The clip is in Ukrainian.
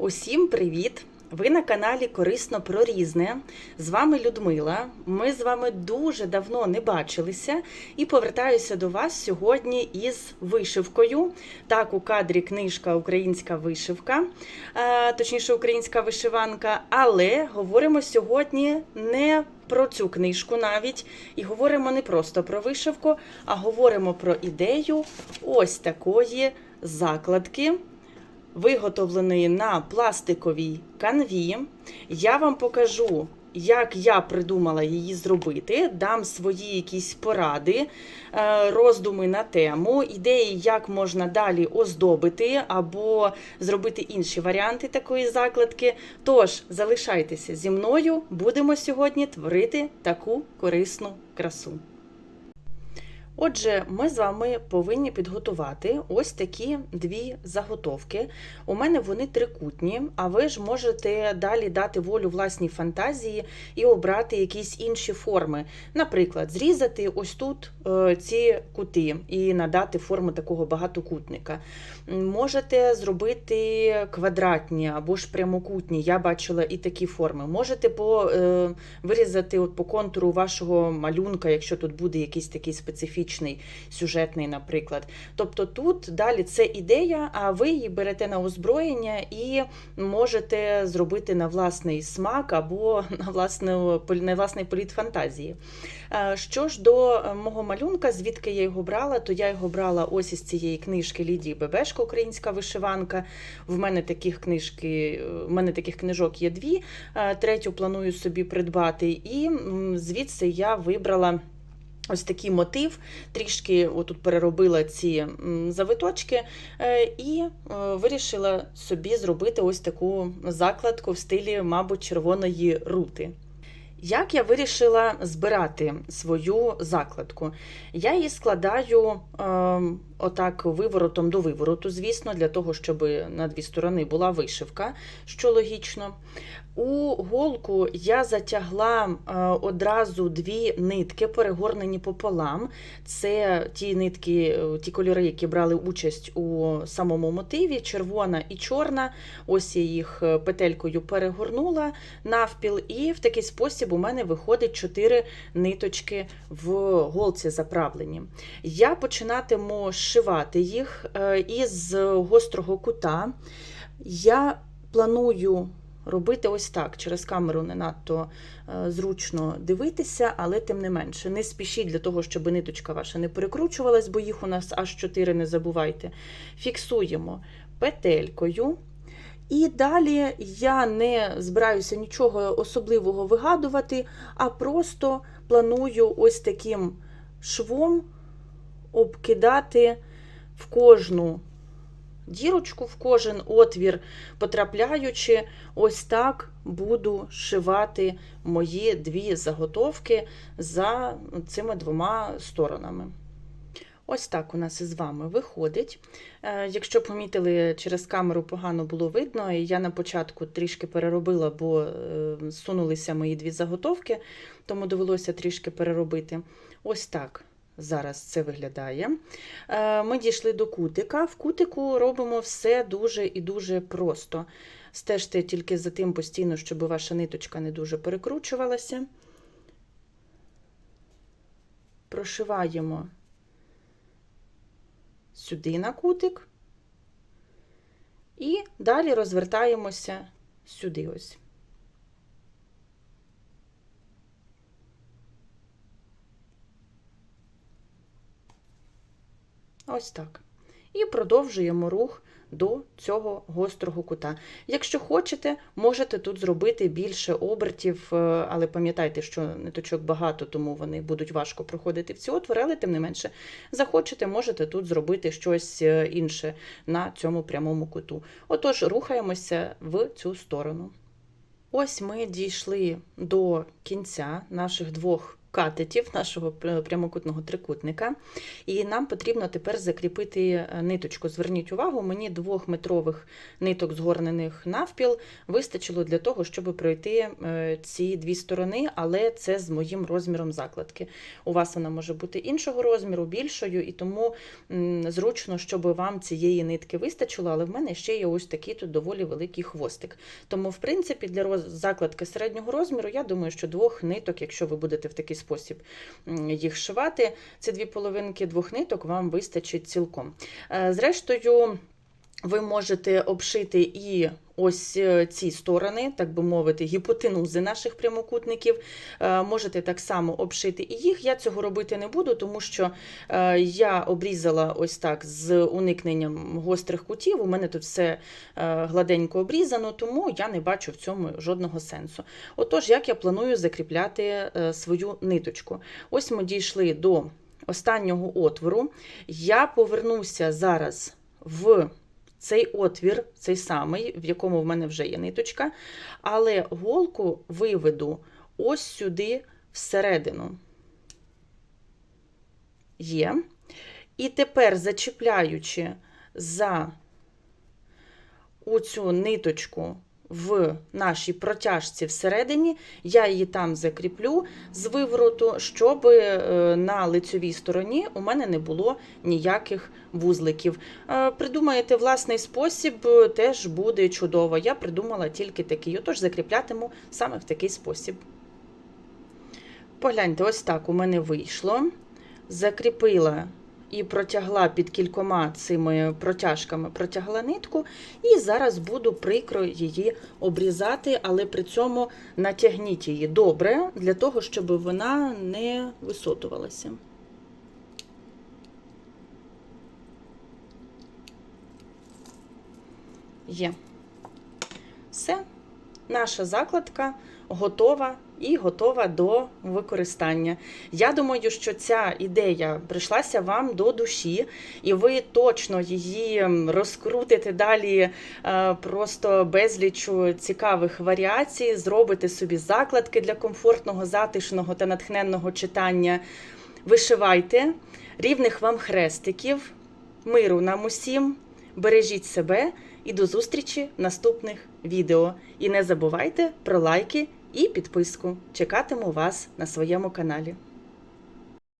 Усім привіт! Ви на каналі Корисно про різне. З вами Людмила. Ми з вами дуже давно не бачилися і повертаюся до вас сьогодні із вишивкою. Так, у кадрі книжка Українська вишивка, е, точніше, українська вишиванка. Але говоримо сьогодні не про цю книжку навіть, і говоримо не просто про вишивку, а говоримо про ідею ось такої закладки виготовленої на пластиковій канві. Я вам покажу, як я придумала її зробити, дам свої якісь поради, е, роздуми на тему, ідеї, як можна далі оздобити або зробити інші варіанти такої закладки. Тож, залишайтеся зі мною, будемо сьогодні творити таку корисну красу. Отже, ми з вами повинні підготувати ось такі дві заготовки. У мене вони трикутні, а ви ж можете далі дати волю власній фантазії і обрати якісь інші форми. Наприклад, зрізати ось тут е, ці кути і надати форму такого багатокутника. Можете зробити квадратні або ж прямокутні. Я бачила і такі форми. Можете по, е, вирізати от по контуру вашого малюнка, якщо тут буде якийсь такий специфічний сюжетний, наприклад. Тобто тут далі це ідея, а ви її берете на озброєння і можете зробити на власний смак або на, власну, на власний політ фантазії. Е, Що ж до е, мого малюнка, звідки я його брала, то я його брала ось із цієї книжки Лідії Бебешко, Українська вишиванка. В мене таких книжки, е, в мене таких книжок є дві. Третю планую собі придбати, і звідси я вибрала. Ось такий мотив, трішки отут переробила ці завиточки е, і е, вирішила собі зробити ось таку закладку в стилі, мабуть, червоної рути. Як я вирішила збирати свою закладку? Я її складаю е, отак виворотом до вивороту, звісно, для того, щоб на дві сторони була вишивка, що логічно. У голку я затягла е, одразу дві нитки, перегорнені пополам. Це ті нитки, е, ті кольори, які брали участь у самому мотиві: червона і чорна. Ось я їх е, петелькою перегорнула навпіл, і в такий спосіб у мене виходить чотири ниточки в голці заправлені. Я починатиму зшивати їх е, із гострого кута. Я планую робити ось так. Через камеру не надто е, зручно дивитися, але тим не менше, не спішіть для того, щоб ниточка ваша не перекручувалась, бо їх у нас аж 4, не забувайте. Фіксуємо петелькою. І далі я не збираюся нічого особливого вигадувати, а просто планую ось таким швом обкидати в кожну дірочку, в кожен отвір, потрапляючи, ось так буду шивати мої дві заготовки за цими двома сторонами. Ось так у нас із вами виходить. Е, Якщо помітили, через камеру погано було видно, і я на початку трішки переробила, бо е, сунулися мої дві заготовки, тому довелося трішки переробити. Ось так зараз це виглядає. Е, Ми дійшли до кутика. В кутику робимо все дуже і дуже просто. Стежте тільки за тим постійно, щоб ваша ниточка не дуже перекручувалася. Прошиваємо сюди на кутик. І далі розвертаємося сюди ось. Ось так. І продовжуємо рух до цього гострого кута. Якщо хочете, можете тут зробити більше обертів, е, але пам'ятайте, що ниточок багато, тому вони будуть важко проходити в ці отвори, але тим не менше, захочете, можете тут зробити щось е, інше на цьому прямому куту. Отож, рухаємося в цю сторону. Ось ми дійшли до кінця наших двох катетів нашого прямокутного трикутника. І нам потрібно тепер закріпити е, ниточку. Зверніть увагу, мені двохметрових ниток згорнених навпіл вистачило для того, щоб пройти е, ці дві сторони, але це з моїм розміром закладки. У вас вона може бути іншого розміру, більшою, і тому зручно, щоб вам цієї нитки вистачило, але в мене ще є ось такий тут доволі великий хвостик. Тому, в принципі, для закладки середнього розміру, я думаю, що двох ниток, якщо ви будете в такий спосіб м, їх шивати, ці дві половинки двох ниток вам вистачить цілком. Е, Зрештою, ви можете обшити і ось е, ці сторони, так би мовити, гіпотенузи наших прямокутників. Е, Можете так само обшити і їх. Я цього робити не буду, тому що е, я обрізала ось так з уникненням гострих кутів. У мене тут все гладенько обрізано, тому я не бачу в цьому жодного сенсу. Отож, як я планую закріпляти свою ниточку? Ось ми дійшли до останнього отвору. Я повернуся зараз в цей отвір, цей самий, в якому в мене вже є ниточка, але голку виведу ось сюди всередину. Є. І тепер, зачіпляючи за оцю ниточку в нашій протяжці всередині, я її там закріплю з вивороту, щоб е, на лицьовій стороні у мене не було ніяких вузликів. Е, Придумаєте власний спосіб, теж буде чудово. Я придумала тільки такий, отож закріплятиму саме в такий спосіб. Погляньте, ось так у мене вийшло. Закріпила і протягла під кількома цими протяжками, протягла нитку, і зараз буду прикро її обрізати, але при цьому натягніть її добре, для того, щоб вона не висотувалася. Є. Все, наша закладка готова і готова до використання. Я думаю, що ця ідея прийшлася вам до душі, і ви точно її розкрутите далі е, просто безлічу цікавих варіацій, зробите собі закладки для комфортного, затишного та натхненного читання. Вишивайте, рівних вам хрестиків, миру нам усім, бережіть себе і до зустрічі в наступних відео. І не забувайте про лайки і підписку. Чекатиму вас на своєму каналі.